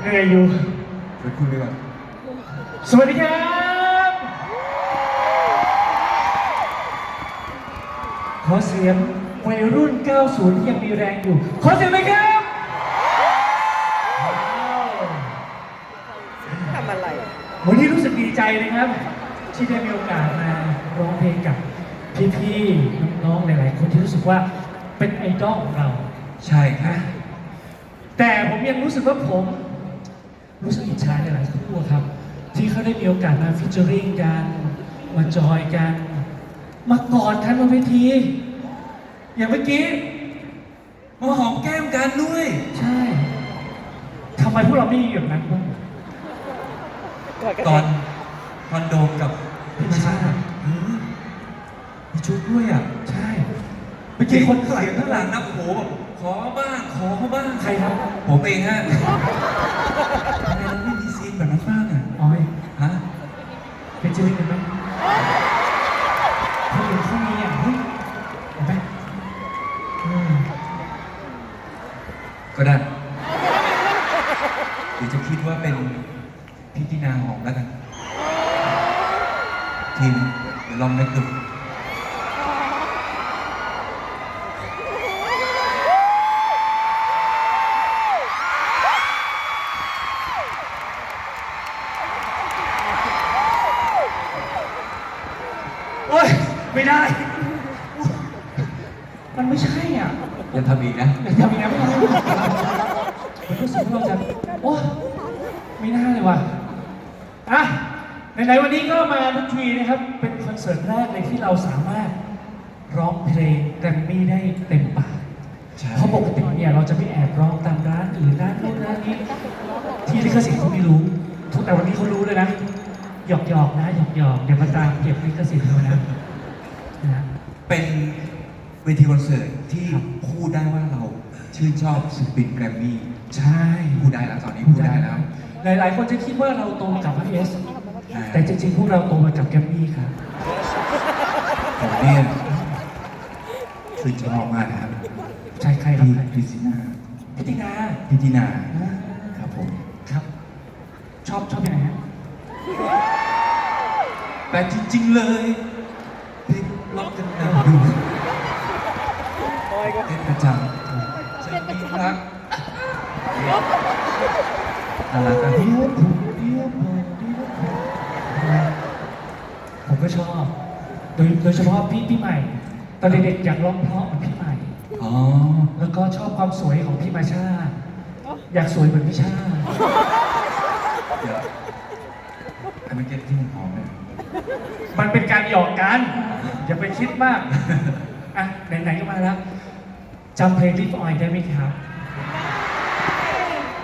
เหนื่อยอยู่เดี๋ยวคุณดีกว่าสวัสดีครับ ขอเสียงวัยรุ่น 90 ที่ยังมีแรงอยู่ ขอเสียงหน่อยครับว้าวทำอะไร วันนี้รู้สึกดีใจนะครับ ที่ได้มีโอกาสมาร้องเพลงกับพี่ๆน้องๆหลายๆ คนที่รู้สึกว่าเป็นไอดอลของเรา ใช่ครันะบแต่ผมยังรู้สึกว่าผม รู้สึกอิจฉาในหลายคู่อะครับ ที่เขาได้มีโอกาสมาฟิชเจอริงกันมาจอยกัน มากอดกันบนเวทีอย่างเมื่อกี้มาหอมแก้มกันด้วย ใช่ทำไมพวกเราไม่มีแบบนั้นบ้างตอนตอนโดมกับพี่ชาติเออมีชุดด้วยอะ ใช่เมื่อกี้คนข้างหลังข้างหลังนะโอ้โหแบบขอบ้างขอเขาบ้างใครครับ ผมเองฮะ เจอกันไหมเขาเห็นเขามีอะเฮ้ยเห็นไหมอืมก็ได้หรือจะคิดว่าเป็นพี่ตินาหอมแล้วกันทีมเดี๋ยวลองนึกดู ไม่ได้ มันไม่ใช่อะอย่าทำอีกนะอย่าทำอย่างนั้นไม่ได้ผมรู้สึกว่าเราจะโอ้ไม่น่าเลยว่ะอะไหนๆวันนี้ก็มาทุกทีนะครับ เป็นคอนเสิร์ตแรกเลยที่เราสามารถร้องเพลงแกรมมี่ได้เต็มปากใช่เพราะปกติเนี่ยเราจะไม่แอบร้องตามร้านอื่นร้านโน้นร้านนี้ ที่ลิขสิทธิ์เขาไม่รู้ ทุกแต่วันนี้เขารู้เลยนะหยอกหยอกๆนะหยอกหยอกๆอย่ามาตามเก็บลิขสิทธิ์เขานะ นะเป็นเวทีคอนเสิร์ตที่ครับพูดได้ว่าเราชื่นชอบศิลปินแกรมมี่ใช่พูดได้แล้วตอนนี้พูดได้แล้ว หลาย ๆ คนจะคิดว่าเราโตมากับพเอสอ่าแต่จริง ๆ พวกเราโตมากับแกรมมี่ครับผมเนี่ยชื่นชอบมากนะครับใช่ใครครับพี่ใครคริสติน่าพิตินาพี่ตินาอ่าครับผมครับ ชอบชอบยังไงฮะแต่จริง ๆ เลยพ ล็อกกันนะดูโอ้ยก็นประจำจะมีรักอะไรกันเดียวผูเดียวผูเดียวผูผมก็ชอบ โดยโดยเฉพาะพี่พี่ใหม่ ตอนเด็กๆอยากร้องเพราะเหมือนพี่ใหม่อ๋อแล้วก็ชอบความสวยของพี่มาชา อยากสวยเหมือนพี่ชาเดี๋ยวไอ้เมื่อกี้ที่มันหอมเนี่ย มันเป็นการหยอกกัน อย่าไปคิดมากอะไหนๆก็มาแล้วจำเพลงริฟออยได้ไหมครับ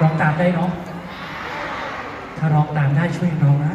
ร้องตามได้เนาะถ้าร้องตามได้ช่วยร้องนะ